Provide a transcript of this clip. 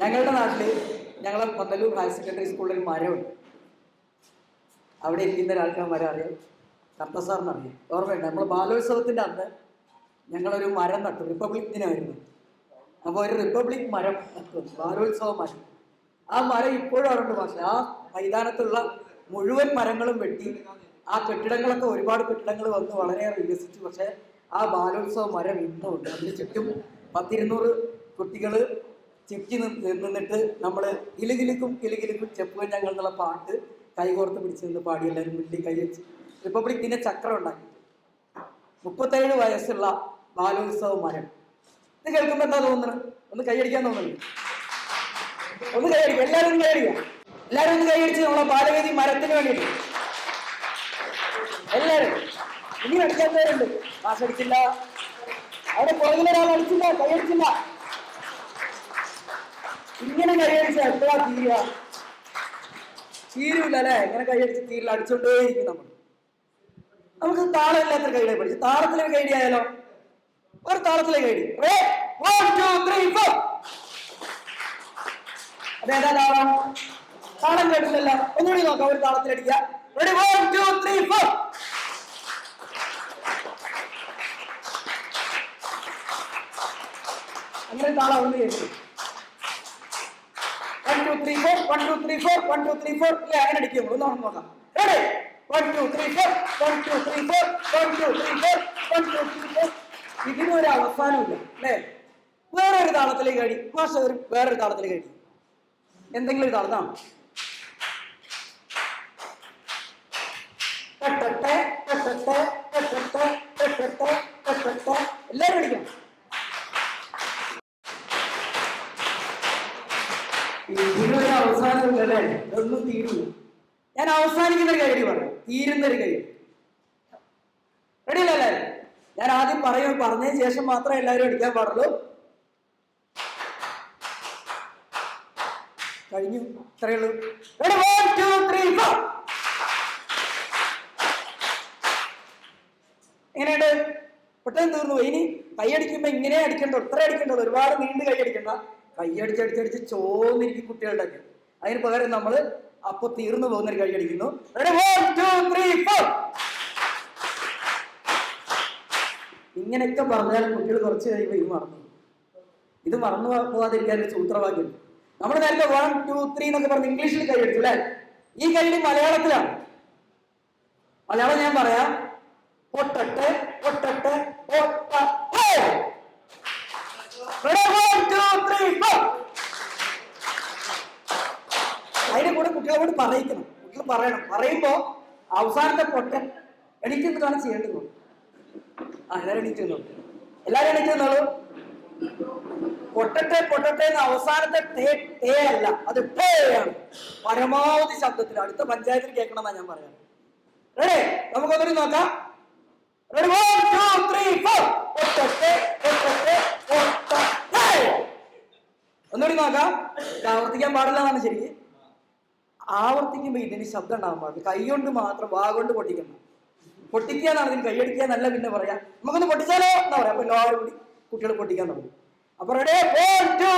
ഞങ്ങളുടെ നാട്ടിൽ ഞങ്ങളെ പന്തലൂർ ഹയർ സെക്കൻഡറി സ്കൂളിൽ ഒരു മരമുണ്ട്. അവിടെ ഇരിക്കുന്ന ഒരാൾക്ക് മരം അറിയാം കർത്തസാറിന് അറിയാം ഓർമ്മയുണ്ട്? നമ്മൾ ബാലോത്സവത്തിന്റെ അന്ന് ഞങ്ങളൊരു മരം നട്ടു. റിപ്പബ്ലിക് ദിനമായിരുന്നു. അപ്പോൾ ഒരു റിപ്പബ്ലിക് മരം നട്ടു. ബാലോത്സവ മരം. ആ മരം ഇപ്പോഴും അവിടെ ഉണ്ട് പക്ഷെ ആ മൈതാനത്തുള്ള മുഴുവൻ മരങ്ങളും വെട്ടി ആ കെട്ടിടങ്ങളൊക്കെ ഒരുപാട് കെട്ടിടങ്ങൾ വന്ന് വളരെയേറെ വികസിച്ചു. പക്ഷേ ആ ബാലോത്സവ മരം ഇന്നും ഉണ്ട് അതിന് ചുറ്റും പത്തിരുന്നൂറ് കുട്ടികൾ ചുറ്റി നിന്നിട്ട് നമ്മൾ കിലുകിലുക്കും കിലുകിലുക്കും ചെപ്പുകൻ ഞങ്ങൾ എന്നുള്ള പാട്ട് കൈകോർത്ത് പിടിച്ച് നിന്ന് പാടി എല്ലാവരും മുന്നിൽ കൈ വെച്ച്. റിപ്പബ്ലിക് ദിന ചക്രം ഉണ്ടാക്കി. മുപ്പത്തേഴ് വയസ്സുള്ള ബാലോത്സവ മരം. ഇത് കേൾക്കുമ്പോൾ എന്താ തോന്നുന്നത്? ഒന്ന് കൈയടിക്കാൻ തോന്നുന്നു ഒന്ന് കൈയടിക്കുക എല്ലാവരും ഒന്ന് കൈയടിക്കുക എല്ലാവരും ഒന്ന് കൈയടിച്ച് നമ്മളെ ബാലവേദി മരത്തിന് വേണ്ടി എല്ലാവരും. ഇനി അടിക്കാത്തവരുണ്ട് പേരുണ്ട് മാസടിച്ചില്ല. അവിടെ പുറകിലൊരാൾ അടിച്ചില്ല കൈയടിച്ചില്ല ഇങ്ങനെ കൈയടിച്ച എപ്പോഴാ തീരുക? തീരൂല അല്ലെ ഇങ്ങനെ കൈയടിച്ച് തീരില്ല അടിച്ചോണ്ടേയിരിക്കും നമ്മൾ. നമുക്ക് താളമില്ലാത്ത കൈയുടെ പഠിച്ചു താളത്തിലെ കൈഡി ആയാലോ ഒരു താളത്തിലെ കൈഡി അതേതാ താളം? താളം കേട്ടില്ലല്ലോ ഒന്നുകൂടി നോക്കാം ഒരു താളത്തിലടിക്കുക ready one two three four അങ്ങനെ താളം ഒന്ന് കേട്ടു. Two three four one two three four one two three four ഇല്ല? അങ്ങനെ അടിക്കും. ഒന്ന് നമുക്ക് നോക്കാം. Ready one two three four one two three four one two three four one two three four ഇതിനൊരു അവസാനമില്ല അല്ലേ? വേറൊരു താളത്തിലേക്ക് അടി. മാഷ ഒരു വേറൊരു താളത്തിലേക്ക് അടി. എന്തെങ്കിലും ഒരു താളം ആ. ടെട്ടെട്ടെ, ടെട്ടെട്ടെ, ടെട്ടെട്ടെ, ടെട്ടെട്ടെ, ടെട്ടെട്ടെ. എല്ലാവരും അടിക്കണം. ഞാൻ അവസാനിക്കുന്ന ഒരു കൈയടി പറയാം. തീരുന്ന ഒരു കൈയടി റെഡി അല്ലേ ഞാൻ ആദ്യം പറയും പറഞ്ഞതിന് ശേഷം മാത്രമേ എല്ലാവരും എടുക്കാൻ പാടുള്ളൂ. കഴിഞ്ഞു. ഇത്രയേ ഉള്ളൂ. Ready? One, two, three, four. എങ്ങനെയുണ്ട്? പെട്ടെന്ന് തീർന്നു. ഇനി കൈ അടിക്കുമ്പോ ഇങ്ങനെ അടിക്കണ്ടോ. ഇത്ര അടിക്കണ്ടോ. ഒരുപാട് നീണ്ട് കൈയടിക്കണ്ട. കൈയടിച്ചടിച്ചടിച്ച് ചോന്നിരിക്കും കുട്ടികളുടെ അതിന് പകരം നമ്മൾ അപ്പൊ തീർന്നു പോകുന്നൊരു കയ്യടിക്കുന്നു. ഇങ്ങനെയൊക്കെ പറഞ്ഞാൽ കുട്ടികൾ കുറച്ച് കഴിയുമ്പോൾ ഇത് മറന്നു ഇത് മറന്നു പോകാതിരിക്കാൻ ഒരു സൂത്രവാക്യം. നമ്മൾ നേരത്തെ വൺ ടു ത്രീ എന്നൊക്കെ പറഞ്ഞ് ഇംഗ്ലീഷിൽ കൈയടിച്ചു അല്ലെ? ഈ കൈയടി മലയാളത്തിലാണ്. മലയാളം ഞാൻ പറയാം. പൊട്ടട്ടെ പൊട്ടട്ടെ പൊട്ടട്ടെ. അതിന്റെ കൂടെ കുട്ടികളെ കൂടി പറയിക്കണം? കുട്ടികൾ പറയണം. പറയുമ്പോ അവസാനത്തെ പൊട്ടൻ എണീക്കുന്നതാണ് ചെയ്യേണ്ടത്. ആ എല്ലാരും എല്ലാവരും എണീറ്റ് നിന്നോളൂ. പൊട്ടട്ടെ പൊട്ടട്ടെ എന്ന അവസാനത്തെ തേ തേ അല്ല അത് ടേയാണ് പരമാവധി ശബ്ദത്തിൽ അടുത്ത പഞ്ചായത്തിൽ കേൾക്കണം എന്നാ ഞാൻ പറയാം റെഡി നമുക്കൊന്നുകൂടി നോക്കാം. റെഡി വൺ ഒന്നുകൂടി നോക്കാം. ആവർത്തിക്കാൻ പാടില്ല എന്നാണ് ശരിക്കും. ആവർത്തിക്കുമ്പോൾ ഇതിന് ശബ്ദം ഉണ്ടാകാൻ പാടില്ല. കൈ കൊണ്ട് മാത്രം വാ കൊണ്ട് പൊട്ടിക്കണം പൊട്ടിക്കുക എന്നാണ് ഇതിന് കൈയടിക്കുക പിന്നെ പറയാം. നമുക്കൊന്ന് പൊട്ടിച്ചാലോ എന്നാ പറയാം. അപ്പൊ എല്ലാവരും കൂടി കുട്ടികൾ പൊട്ടിക്കാൻ തുടങ്ങും. അപ്പൊ റെഡി ടു